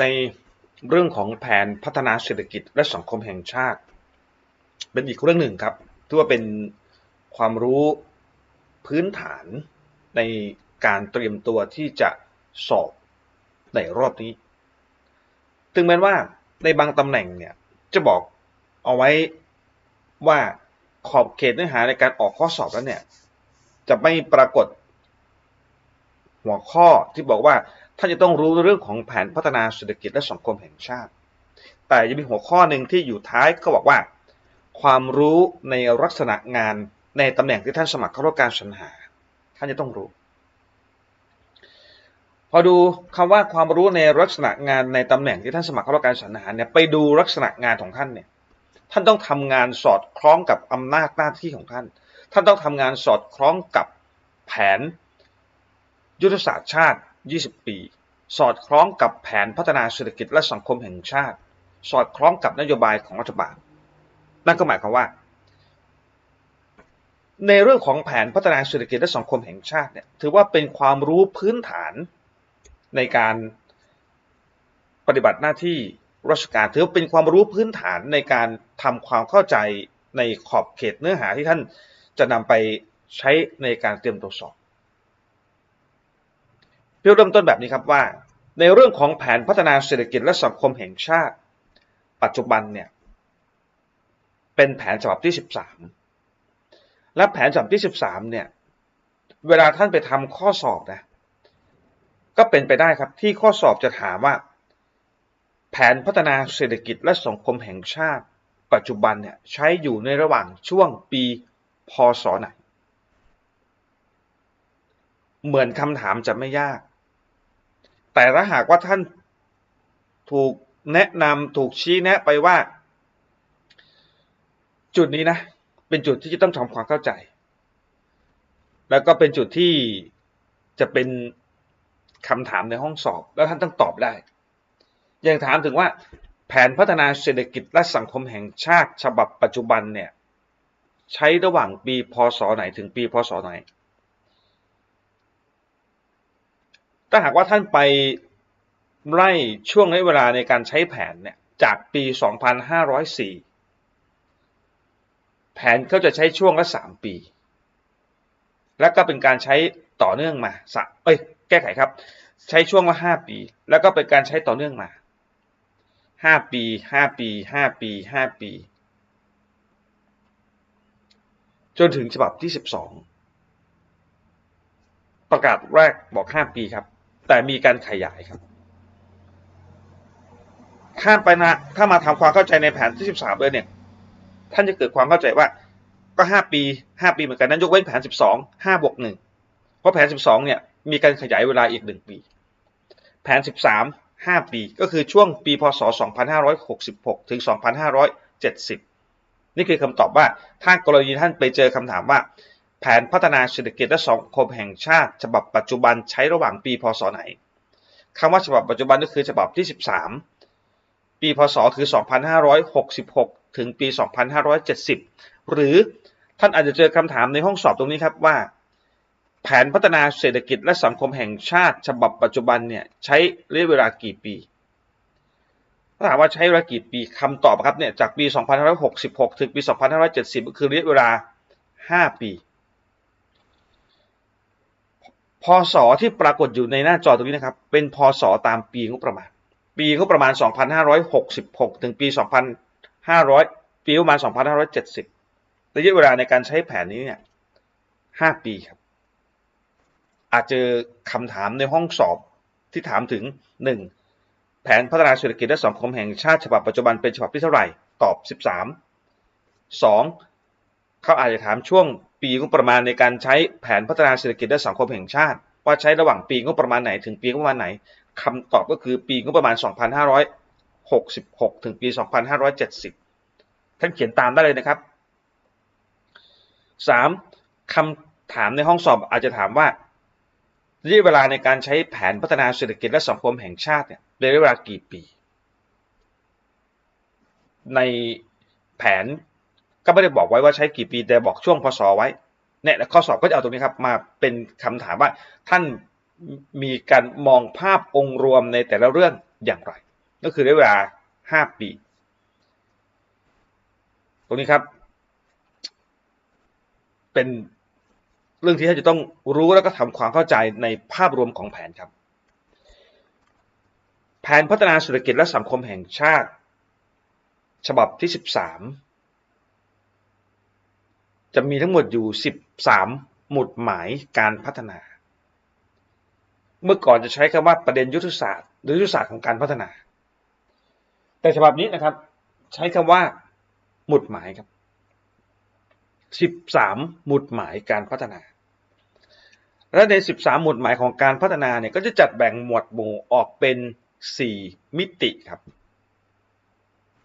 ในเรื่องของแผนพัฒนาเศรษฐกิจและสังคมแห่งชาติ เป็นอีกเรื่องหนึ่งครับที่ว่าเป็นความรู้พื้นฐานในการเตรียมตัวที่จะสอบในรอบนี้ ถึงแม้ว่าในบางตำแหน่งเนี่ยจะบอกเอาไว้ว่าขอบเขตเนื้อหาในการออกข้อสอบแล้วเนี่ย จะไม่ปรากฏหัวข้อที่บอกว่า ท่านจะต้องรู้เรื่องของแผนพัฒนาเศรษฐกิจและสังคมแห่งชาติ แต่ยังมีหัวข้อหนึ่งที่อยู่ท้ายก็บอกว่า ความรู้ในลักษณะงานในตำแหน่งที่ท่านสมัครเข้ารับการสรรหา ท่านจะต้องรู้ พอดูคำว่าความรู้ในลักษณะงานในตำแหน่งที่ท่านสมัครเข้ารับการสรรหาเนี่ยไปดูลักษณะงานของท่านเนี่ยท่านต้องทำงานสอดคล้องกับอำนาจหน้าที่ของท่าน ท่านต้องทำงานสอดคล้องกับแผน ยุทธศาสตร์ชาติ 20 ปี สอดคล้องกับแผนพัฒนาเศรษฐกิจและสังคมแห่งชาติ สอดคล้องกับนโยบายของรัฐบาล นั่นก็หมายความว่า ในเรื่องของแผนพัฒนาเศรษฐกิจและสังคมแห่งชาติเนี่ยถือว่าเป็นความรู้พื้นฐานในการปฏิบัติหน้าที่ราชการถือเป็นความรู้พื้นฐานในการทำความเข้าใจในขอบเขตเนื้อหาที่ท่านจะนำไปใช้ในการเตรียมตัวจสอบ เพื่อเริ่มต้นแบบนี้ครับว่า ในเรื่องของแผนพัฒนาเศรษฐกิจและสังคมแห่งชาติ ปัจจุบันเนี่ยเป็นแผนฉบับที่ 13 และแผนฉบับที่ 13เนี่ยเวลาท่านไปทำข้อสอบนะก็เป็นไปได้ครับที่ข้อสอบจะถามว่า แผนพัฒนาเศรษฐกิจและสังคมแห่งชาติ ปัจจุบันเนี่ยใช้อยู่ในระหว่างช่วงปีพศไหน เหมือนคำถามจะไม่ยาก แต่ถ้าหากว่าท่านถูกแนะนำถูกชี้แนะไปว่า จุดนี้นะ เป็นจุดที่จะต้องทำความเข้าใจ แล้วก็เป็นจุดที่จะเป็นคำถามในห้องสอบ แล้วท่านต้องตอบได้อยังถามถึงว่าแผนพัฒนาเศรษฐกิจและสังคมแห่งชาติฉบับปัจจุบันเนี่ย ใช้ระหว่างปีพศไหนถึงปีพศไหน ถ้าหากว่าท่านไปไล่ช่วงระยะเวลาในการใช้แผนเนี่ยจากปี 2504 แผนเขาจะใช้ช่วงละ 3 ปี แล้วก็เป็นการใช้ต่อเนื่องมาสเอ้ยแก้ไขครับ ใช้ช่วงละ 5 ปี แล้วก็เป็นการใช้ต่อเนื่องมาห้าปีห้าปีห้าปีห้าปี จนถึงฉบับที่สิบสองประกาศแรกบอกห้าปีครับ แต่มีการขยายครับ ข้ามไปนะ ถ้ามาทำความเข้าใจในแผนที่สิบสามเลยเนี่ย ท่านจะเกิดความเข้าใจว่า ก็ห้าปีห้าปีเหมือนกันนั้นยกเว้นแผนสิบสองห้าบวกหนึ่งเพราะแผนสิบสองเนี่ย มีการขยายเวลาอีกหนึ่งปี แผนสิบสาม5ปีก็คือช่วงปีพศ2566ถึง2570นี่คือคำตอบว่าถ้ากรณีท่านไปเจอคำถามว่า แผนพัฒนาเศรษฐกิจและสังคมแห่งชาติ ฉบับปัจจุบันใช้ระหว่างปีพศไหนคำว่าฉบับปัจจุบันก็คือฉบับที่ 13 ปีพศคือ 2566 ถึงปี 2570 หรือท่านอาจจะเจอคำถามในห้องสอบตรงนี้ครับว่า แผนพัฒนาเศรษฐกิจและสังคมแห่งชาติ ฉบับปัจจุบันเนี่ยใช้ระยะเวลากี่ปีถาถามว่าใช้เวลากี่ปีคำตอบครับเนี่ยจากปี 2566 ถึงปี 2570 ก็คือระยะเวลา 5 ปี พศที่ปรากฏอยู่ในหน้าจอตรงนี้นะครับ เป็นพศตามปีงบประมาณ ปีงบประมาณ 2566 ถึงปี 2500 ปีประมาณ 2570 ระยะเวลาในการใช้แผนนี้เนี่ย 5 ปีครับ อาจเจอคำถามในห้องสอบที่ถามถึง 1. แผนพัฒนาเศรษฐกิจและสังคมแห่งชาติฉบับปัจจุบันเป็นฉบับที่เท่าไหร่ ตอบ 13 2. เขาอาจจะถามช่วง ปีงบประมาณในการใช้แผนพัฒนาเศรษฐกิจและสังคมแห่งชาติ ว่าใช้ระหว่างปีงบประมาณไหนถึงปีงบประมาณไหนคำตอบก็คือปีงบประมาณ 2566 ถึงปี 2570 ท่านเขียนตามได้เลยนะครับ 3. คำถามในห้องสอบอาจจะถามว่าระยะเวลาในการใช้แผนพัฒนาเศรษฐกิจและสังคมแห่งชาติเนี่ยระยะเวลากี่ปี ในแผน ก็ไม่ได้บอกไว้ว่าใช้กี่ปีแต่บอกช่วงพศไว้เนี่ยข้อสอบก็จะเอาตรงนี้ครับมาเป็นคำถามว่าท่านมีการมองภาพองค์รวมในแต่ละเรื่องอย่างไร ก็คือได้เวลาห้าปี ตรงนี้ครับ เป็นเรื่องที่ท่านจะต้องรู้แล้วก็ทำความเข้าใจในภาพรวมของแผนครับ แผนพัฒนาเศรษฐกิจและสังคมแห่งชาติ ฉบับที่ 13 จะมีทั้งหมดอยู่ 13 หมุดหมายการพัฒนา เมื่อก่อนจะใช้คำว่าประเด็นยุทธศาสตร์ หรือยุทธศาสตร์ของการพัฒนา แต่ฉบับนี้นะครับ ใช้คำว่า หมุดหมายครับ 13 หมุดหมายการพัฒนา และใน 13 หมุดหมายของการพัฒนาเนี่ยก็จะจัดแบ่งหมวดหมู่ออกเป็น 4 มิติครับ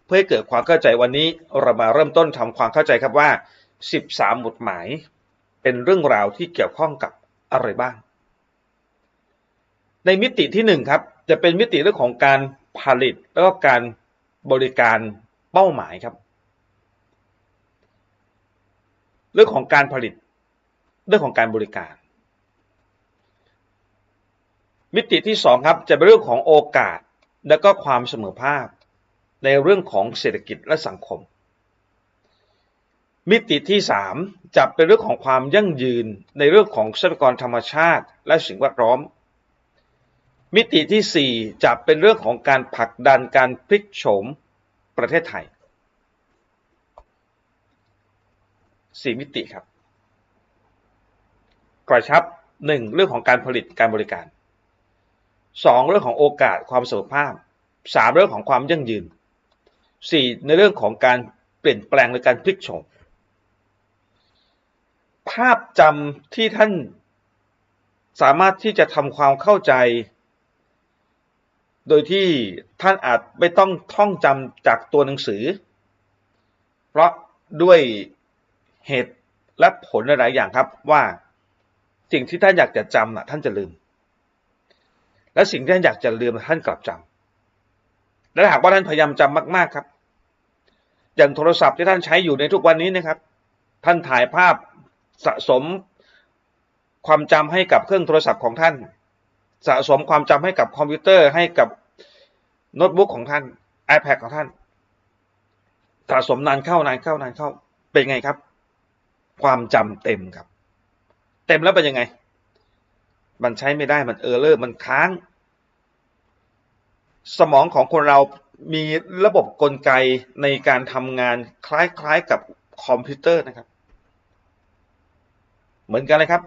เพื่อให้เกิดความเข้าใจวันนี้เรามาเริ่มต้นทำความเข้าใจครับว่า 13หมุดหมาย เป็นเรื่องราวที่เกี่ยวข้องกับอะไรบ้าง ในมิติที่ 1 ครับ จะเป็นมิติเรื่องของการผลิตแล้วก็การบริการเป้าหมายครับ เรื่องของการผลิต เรื่องของการบริการ มิติที่สองครับ จะเป็นเรื่องของโอกาสและก็ความเสมอภาค ในเรื่องของเศรษฐกิจและสังคม มิติที่สามจะเป็นเรื่องของความยั่งยืนในเรื่องของทรัพยากรธรรมชาติ และสิ่งแวดล้อม มิติที่สี่จะเป็นเรื่องของการผลักดันการพลิกโฉมประเทศไทยสี่มิติครับกระชับหนึ่งเรื่องของการผลิตการบริการสองเรื่องของโอกาสความเสมอภาคสามเรื่องของความยั่งยืนสี่ในเรื่องของการเปลี่ยนแปลงในการพลิกโฉม ภาพจำที่ท่านสามารถที่จะทำความเข้าใจ โดยที่ท่านอาจไม่ต้องท่องจำจากตัวหนังสือ เพราะด้วยเหตุและผลหลายอย่างครับว่าสิ่งที่ท่านอยากจะจำน่ะท่านจะลืม และสิ่งที่ท่านอยากจะลืมท่านกลับจำและหากว่าท่านพยายามจำมาก ๆครับ อย่างโทรศัพท์ที่ท่านใช้อยู่ในทุกวันนี้นะครับ ท่านถ่ายภาพ สะสมความจำให้กับเครื่องโทรศัพท์ของท่าน สะสมความจำให้กับคอมพิวเตอร์ให้กับโน้ตบุ๊กของท่าน iPad ของท่าน สะสมนานเข้านานเข้านานเข้าเป็นไงครับ ความจำเต็มครับ เต็มแล้วเป็นยังไง มันใช้ไม่ได้มันเออร์เลอร์มันค้าง สมองของคนเรามีระบบกลไกในการทำงานคล้ายๆกับคอมพิวเตอร์นะครับ เหมือนกันเลยครับ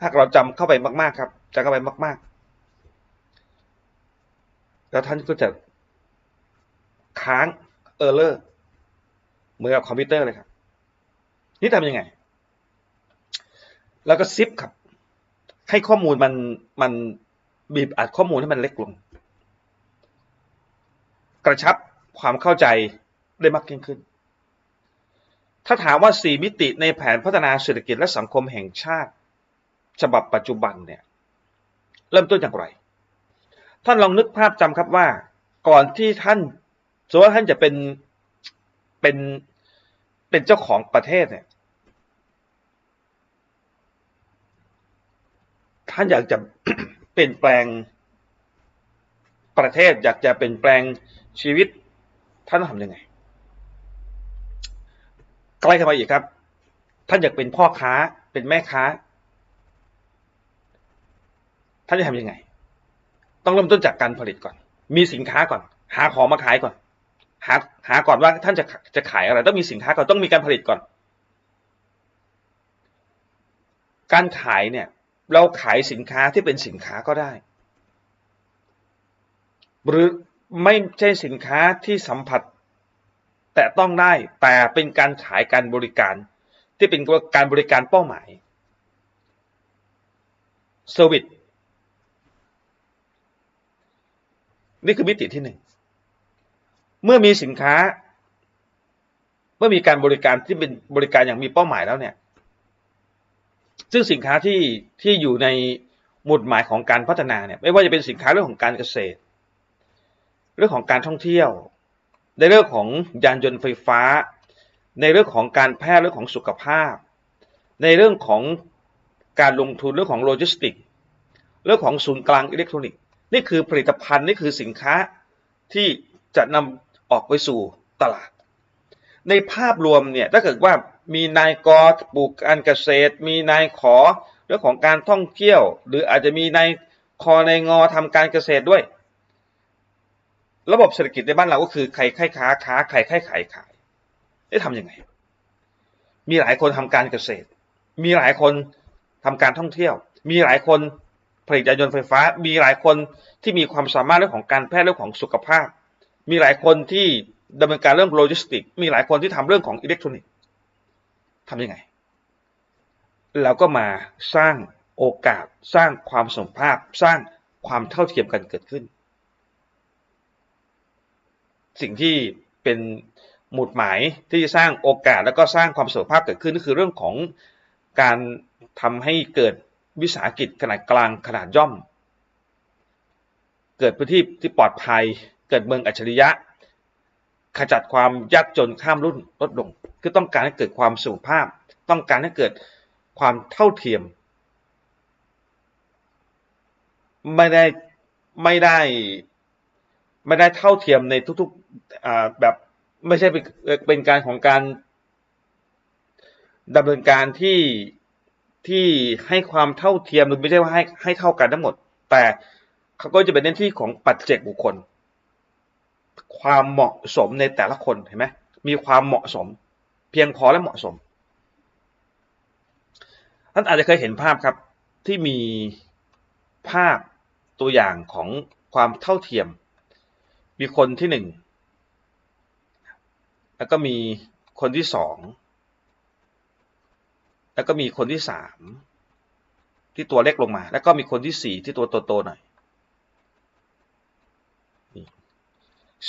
ถ้าเราจำเข้าไปมาก ๆ ครับจะเข้าไปมาก ๆ แล้วท่านก็จะค้างเออร์เลอร์เหมือนกับคอมพิวเตอร์เลยครับ นี่ทำยังไง แล้วก็ซิปครับ ให้ข้อมูลมันมันบีบอัดข้อมูลให้มันเล็กลง กระชับความเข้าใจได้มากยิ่งขึ้น ถ้าถามว่าสี่มิติในแผนพัฒนาเศรษฐกิจและสังคมแห่งชาติ ฉบับปัจจุบันเนี่ยเริ่มต้นอย่างไร ท่านลองนึกภาพจำครับว่า ก่อนที่ท่านสมมติว่าท่านจะเป็นเป็นเป็นเจ้าของประเทศเนี่ยท่านอยากจะเปลี่ยนแปลงประเทศอยากจะเปลี่ยนแปลงชีวิตท่านทำยังไง ล้เข้ามาอีกครับ ท่านอยากเป็นพ่อค้าเป็นแม่ค้า ท่านจะทำยังไง ต้องเริ่มต้นจากการผลิตก่อน มีสินค้าก่อน หาของมาขายก่อน หาหาก่อนว่าท่านจะจะขายอะไร ต้องมีสินค้าก่อนต้องมีการผลิตก่อน การขายเนี่ย เราขายสินค้าที่เป็นสินค้าก็ได้ หรือไม่ใช่สินค้าที่สัมผัส แต่ต้องได้แต่เป็นการขายการบริการ ที่เป็นการบริการเป้าหมายเซอร์วิสนี่คือมิติที่หนึ่งเมื่อมีสินค้า เมื่อมีการบริการที่เป็นบริการอย่างมีเป้าหมายแล้วเนี่ย ซึ่งสินค้าที่ที่อยู่ในหมุดหมายของการพัฒนาเนี่ย ไม่ว่าจะเป็นสินค้าเรื่องของการเกษตร เรื่องของการท่องเที่ยว ในเรื่องของยานยนต์ไฟฟ้า ในเรื่องของการแพทย์เรื่องของสุขภาพ ในเรื่องของการลงทุนเรื่องของโลจิสติก เรื่องของศูนย์กลางอิเล็กทรอนิกส์นี่คือผลิตภัณฑ์นี่คือสินค้าที่จะนำออกไปสู่ตลาด ในภาพรวมเนี่ยถ้าเกิดว่ามีนายกปลูกการเกษตร มีนายขอเรื่องของการท่องเที่ยว หรืออาจจะมีนายคอนายงอทำการเกษตรด้วย ระบบเศรษฐกิจในบ้านเราก็คือใครใครค้าค้าใครใครขายขายได้ทำยังไง มีหลายคนทำการเกษตร มีหลายคนทำการท่องเที่ยว มีหลายคนผลิตยานยนต์ไฟฟ้า มีหลายคนที่มีความสามารถเรื่องของการแพทย์เรื่องของสุขภาพ มีหลายคนที่ดำเนินการเรื่องโลจิสติก มีหลายคนที่ทำเรื่องของอิเล็กทรอนิกส์ทำยังไง เราก็มาสร้างโอกาส สร้างความสมภาพ สร้างความเท่าเทียมกันเกิดขึ้น สิ่งที่เป็นหมุดหมายที่จะสร้างโอกาสแล้วก็สร้างความสมภาพเกิดขึ้นก็คือเรื่องของการทำให้เกิดวิสาหกิจขนาดกลางขนาดย่อม เกิดพื้นที่ที่ปลอดภัย เกิดเมืองอัจฉริยะ ขจัดความยากจนข้ามรุ่นลดลง คือต้องการให้เกิดความสุภาพ ต้องการให้เกิดความเท่าเทียม ไม่ได้ไม่ได้ ไม่ได้เท่าเทียมในทุกๆแบบไม่ใช่เป็นการของการดำเนินการที่ที่ให้ความเท่าเทียมหรือไม่ใช่ว่าให้ให้เท่ากันทั้งหมด แต่เขาก็จะเป็นเน้นที่ของปัจเจกบุคคล ความเหมาะสมในแต่ละคนเห็นไหมมีความเหมาะสม เพียงพอและเหมาะสมท่านอาจจะเคยเห็นภาพครับที่มีภาพตัวอย่างของความเท่าเทียม มีคนที่หนึ่งแล้วก็มีคนที่สองแล้วก็มีคนที่สามที่ตัวเล็กลงมา แล้วก็มีคนที่สี่ที่ตัวโตๆหน่อย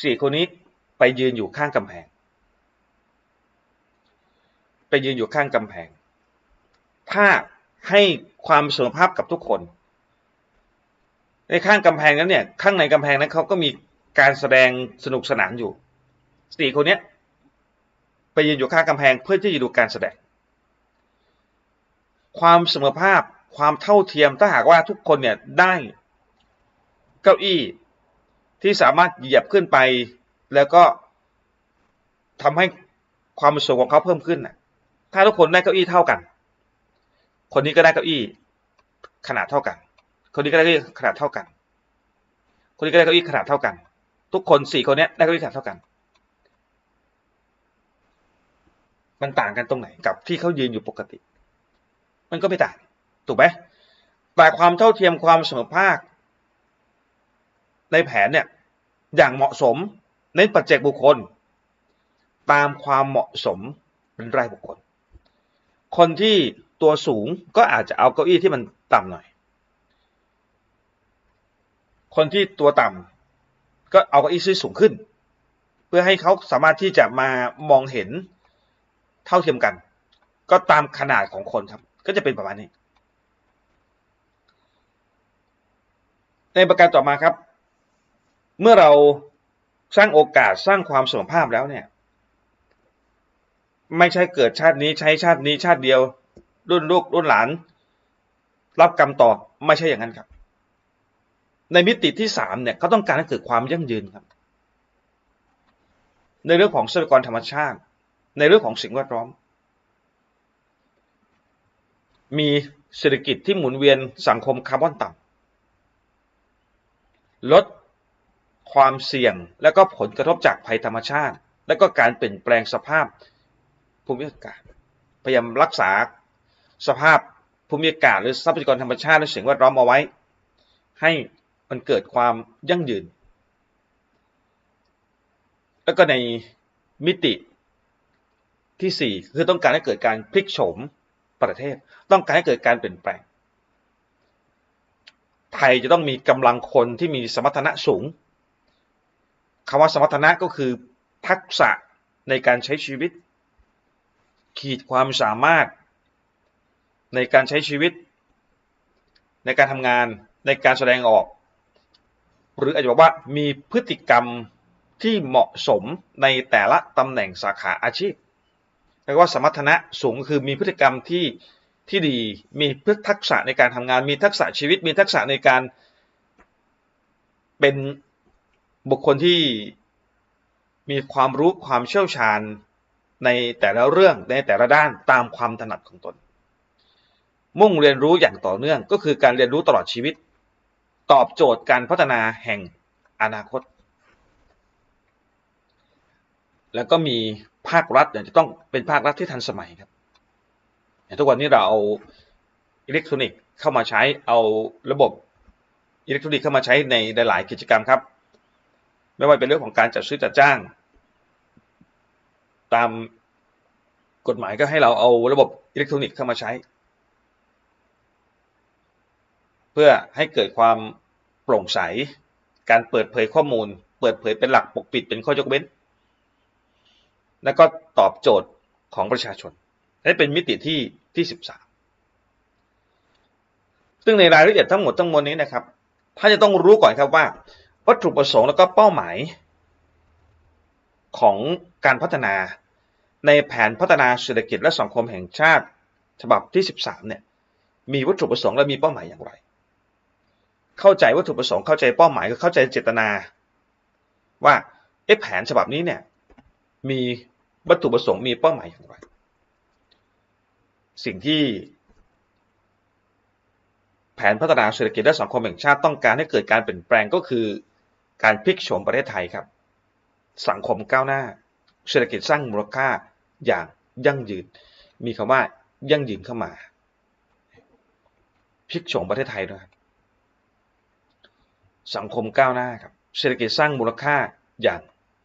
สี่คนนี้ไปยืนอยู่ข้างกำแพง ไปยืนอยู่ข้างกำแพง ถ้าให้ความเสมอภาพกับทุกคน ในข้างกำแพงนั้นเนี่ย ข้างในกำแพงนั้นเขาก็มี การแสดงสนุกสนานอยู่สี่คนนี้ไปยืนอยู่ข้างกำแพงเพื่อที่จะดูการแสดง ความเสมอภาพความเท่าเทียมถ้าหากว่าทุกคนเนี่ยได้เก้าอี้ที่สามารถเหยียบขึ้นไป แล้วก็ทำให้ความสุขของเขาเพิ่มขึ้นนะถ้าทุกคนได้เก้าอี้เท่ากัน คนนี้ก็ได้เก้าอี้ขนาดเท่ากัน คนนี้ก็ได้เก้าอี้ขนาดเท่ากัน คนนี้ก็ได้เก้าอี้ขนาดเท่ากัน ทุกคนสี่คนนี้ได้เก้าอี้ขนาดเท่ากัน มันต่างกันตรงไหนกับที่เขายืนอยู่ปกติ มันก็ไม่ต่าง ถูกไหมแต่ความเท่าเทียมความเสมอภาค ในแผนเนี่ย อย่างเหมาะสมในปัจเจกบุคคล ตามความเหมาะสมเป็นรายบุคคล คนที่ตัวสูงก็อาจจะเอาเก้าอี้ที่มันต่ำหน่อย คนที่ตัวต่ำ ก็เอาเก้าอี้ที่สูงขึ้น เพื่อให้เขาสามารถที่จะมามองเห็นเท่าเทียมกัน ก็ตามขนาดของคนครับ ก็จะเป็นประมาณนี้ ในประการต่อมาครับ เมื่อเราสร้างโอกาสสร้างความสมภาพแล้วเนี่ย ไม่ใช่เกิดชาตินี้ใช้ชาตินี้ชาติเดียว รุ่นลูกรุ่นหลาน รับกรรมต่อไม่ใช่อย่างนั้นครับ ในมิติที่สามเนี่ยเขาต้องการให้เกิดความยั่งยืนครับ ในเรื่องของทรัพยากรธรรมชาติ ในเรื่องของสิ่งแวดล้อม มีเศรษฐกิจที่หมุนเวียนสังคมคาร์บอนต่ำลดความเสี่ยงและก็ผลกระทบจากภัยธรรมชาติ และก็การเปลี่ยนแปลงสภาพภูมิอากาศพยายามรักษาสภาพภูมิอากาศหรือทรัพยากรธรรมชาติและสิ่งแวดล้อมเอาไว้ ให้ มันเกิดความยั่งยืน แล้วก็ในมิติที่ 4 คือต้องการให้เกิดการพลิกโฉมประเทศ ต้องการให้เกิดการเปลี่ยนแปลง ไทยจะต้องมีกำลังคนที่มีสมรรถนะสูงคำว่าสมรรถนะก็คือทักษะในการใช้ชีวิต ขีดความสามารถ ในการใช้ชีวิต ในการทำงานในการแสดงออก หรืออาจจะบอกว่ามีพฤติกรรมที่เหมาะสมในแต่ละตำแหน่งสาขาอาชีพเรียกว่าสมรรถนะสูงคือมีพฤติกรรมที่ที่ดี มีพฤทักษะในการทำงาน มีทักษะชีวิต มีทักษะในการเป็นบุคคลที่มีความรู้ความเชี่ยวชาญในแต่ละเรื่องในแต่ละด้านตามความถนัดของตน มุ่งเรียนรู้อย่างต่อเนื่องก็คือการเรียนรู้ตลอดชีวิต ตอบโจทย์การพัฒนาแห่งอนาคต แล้วก็มีภาครัฐอย่างจะต้องเป็นภาครัฐที่ทันสมัยครับอย่างทุกวันนี้เราเอาอิเล็กทรอนิกส์เข้ามาใช้เอาระบบอิเล็กทรอนิกส์เข้ามาใช้ในหลายกิจกรรมครับ ไม่ว่าเป็นเรื่องของการจัดซื้อจัดจ้าง ตามกฎหมายก็ให้เราเอาระบบอิเล็กทรอนิกส์เข้ามาใช้ เพื่อให้เกิดความโปร่งใส การเปิดเผยข้อมูล เปิดเผยเป็นหลักปกปิดเป็นข้อยกเว้น แล้วก็ตอบโจทย์ของประชาชนให้เป็นมิติที่ที่สิบสามซึ่งในรายละเอียดทั้งหมดทั้งมวลนี้นะครับท่านจะต้องรู้ก่อนครับว่า วัตถุประสงค์แล้วก็เป้าหมาย ของการพัฒนาในแผนพัฒนาเศรษฐกิจและสังคมแห่งชาติ ฉบับที่ 13 เนี่ย มีวัตถุประสงค์และมีเป้าหมายอย่างไร เข้าใจวัตถุประสงค์เข้าใจเป้าหมายก็เข้าใจเจตนา ว่าเอแผนฉบับนี้เนี่ยมีวัตถุประสงค์มีเป้าหมายอย่างไร สิ่งที่ แผนพัฒนาเศรษฐกิจและสังคมแห่งชาติต้องการให้เกิดการเปลี่ยนแปลงก็คือ การพลิกโฉมประเทศไทยครับ สังคมก้าวหน้า เศรษฐกิจสร้างมูลค่าอย่างยั่งยืน มีคำว่ายั่งยืนเข้ามาพลิกโฉมประเทศไทยด้วยครับ สังคมก้าวหน้าครับเศรษฐกิจสร้างมูลค่าอย่าง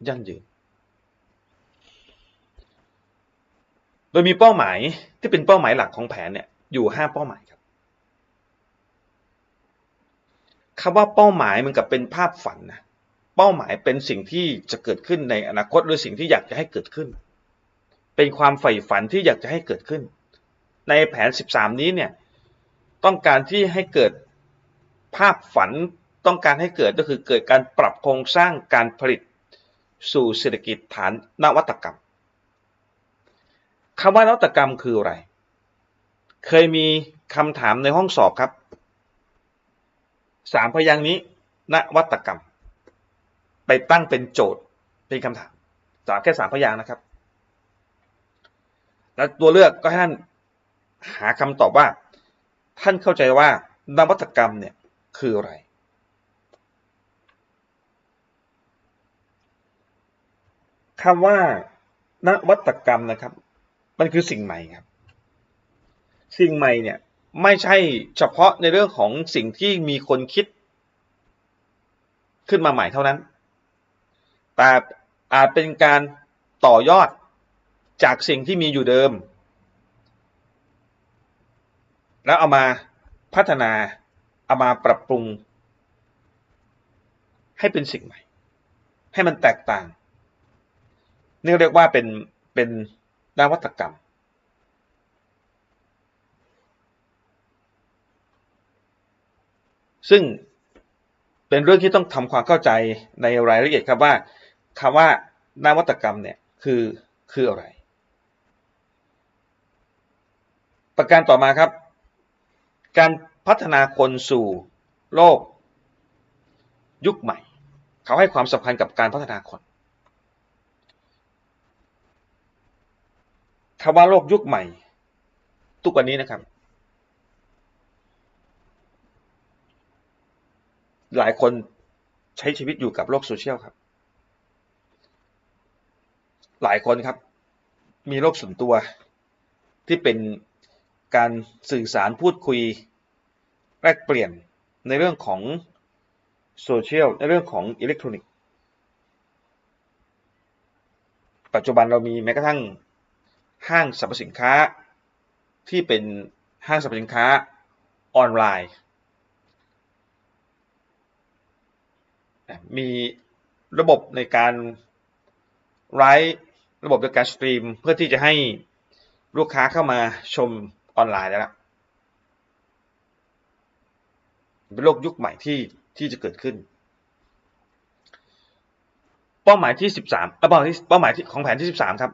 ยั่งยืน โดยมีเป้าหมายที่เป็นเป้าหมายหลักของแผนเนี่ยอยู่ 5 เป้าหมายครับคำว่าเป้าหมายมันกับเป็นภาพฝันนะเป้าหมายเป็นสิ่งที่จะเกิดขึ้นในอนาคตหรือสิ่งที่อยากจะให้เกิดขึ้น เป็นความใฝ่ฝันที่อยากจะให้เกิดขึ้น ในแผน 13 นี้เนี่ยต้องการที่ให้เกิดภาพฝัน ต้องการให้เกิดก็คือเกิดการปรับโครงสร้างการผลิตสู่เศรษฐกิจฐานนวัตกรรมคำว่านวัตกรรมคืออะไร เคยมีคำถามในห้องสอบครับสามพยางนี้นวัตกรรม ไปตั้งเป็นโจทย์เป็นคำถามสามแค่สามพยางนะครับ แล้วตัวเลือกก็ให้ท่านหาคำตอบว่า ท่านเข้าใจว่านวัตกรรมเนี่ยคืออะไร คำว่านวัตกรรมนะครับ มันคือสิ่งใหม่ครับ สิ่งใหม่เนี่ยไม่ใช่เฉพาะในเรื่องของสิ่งที่มีคนคิด ขึ้นมาใหม่เท่านั้น แต่อาจเป็นการต่อยอดจากสิ่งที่มีอยู่เดิม แล้วเอามาพัฒนาเอามาปรับปรุง ให้เป็นสิ่งใหม่ ให้มันแตกต่าง นี่เรียกว่าเป็นเป็นนวัตกรรม ซึ่งเป็นเรื่องที่ต้องทำความเข้าใจในรายละเอียดครับว่าคำว่านวัตกรรมเนี่ยคือคืออะไร ประการต่อมาครับ การพัฒนาคนสู่โลกยุคใหม่ เขาให้ความสำคัญกับการพัฒนาคน คำว่าโลกยุคใหม่ ทุกวันนี้นะครับ หลายคนใช้ชีวิตอยู่กับโลกโซเชียลครับ หลายคนครับ มีโลกส่วนตัว ที่เป็นการสื่อสารพูดคุยแลกเปลี่ยนในเรื่องของโซเชียลในเรื่องของอิเล็กทรอนิกส์ ปัจจุบันเรามีแม้กระทั่ง ห้างสรรพสินค้า ที่เป็นห้างสรรพสินค้าออนไลน์ มีระบบในการไลฟ์ระบบในการสตรีมเพื่อที่จะให้ลูกค้าเข้ามาชมออนไลน์แล้วเป็นโลกยุคใหม่ที่ที่จะเกิดขึ้น เป้าหมายที่สิบสามเป้าหมายที่เป้าหมายที่ของแผนที่สิบสามครับ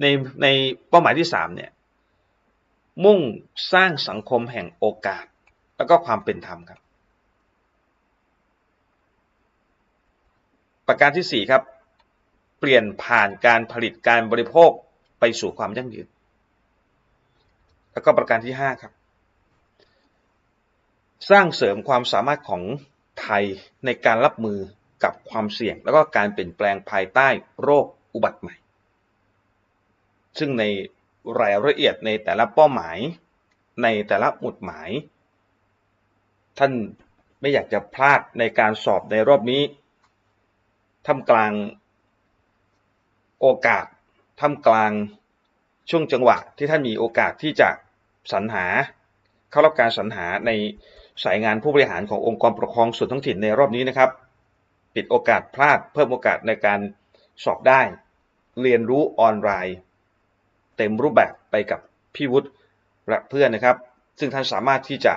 ในในเป้าหมายที่สามเนี่ยมุ่งสร้างสังคมแห่งโอกาส แล้วก็ความเป็นธรรมครับ ประการที่4ครับ เปลี่ยนผ่านการผลิตการบริโภคไปสู่ความยั่งยืน แล้วก็ประการที่5ครับ สร้างเสริมความสามารถของไทยในการรับมือกับความเสี่ยง แล้วก็การเปลี่ยนแปลงภายใต้โรคอุบัติใหม่ ซึ่งในรายละเอียดในแต่ละเป้าหมาย ในแต่ละหมุดหมาย ท่านไม่อยากจะพลาดในการสอบในรอบนี้ท่ามกลางโอกาสท่ามกลางช่วงจังหวะที่ท่านมีโอกาสที่จะสรรหา เข้ารับการสรรหาในสายงานผู้บริหารขององค์กรปกครองส่วนท้องถิ่นในรอบนี้นะครับ ปิดโอกาสพลาดเพิ่มโอกาสในการสอบได้ เรียนรู้ออนไลน์ เต็มรูปแบบไปกับพี่วุฒิและเพื่อนนะครับ ซึ่งท่านสามารถที่จะ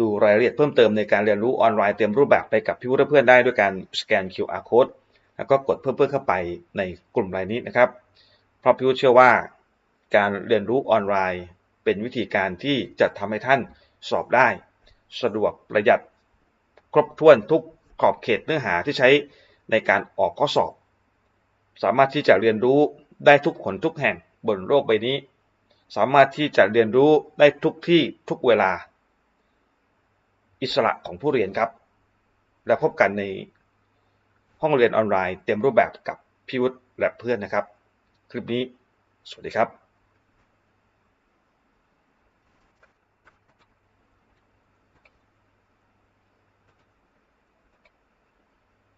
ดูรายละเอียดเพิ่มเติมในการเรียนรู้ออนไลน์เต็มรูปแบบไปกับพี่วุฒิเพื่อนได้ด้วยการสแกน QR code แล้วก็กดเพิ่มเพื่อเข้าไปในกลุ่มรายนี้นะครับ เพราะพี่วุฒิเชื่อว่า การเรียนรู้ออนไลน์ เป็นวิธีการที่จะทำให้ท่านสอบได้ สะดวกประหยัด ครบถ้วนทุกขอบเขตเนื้อหาที่ใช้ในการออกข้อสอบ สามารถที่จะเรียนรู้ได้ทุกคนทุกแห่ง บนโลกใบนี้ สามารถที่จะเรียนรู้ได้ทุกที่ทุกเวลา อิสระของผู้เรียนครับ และพบกันในห้องเรียนออนไลน์เต็มรูปแบบกับพี่วุฒิและเพื่อนนะครับ คลิปนี้ สวัสดีครับ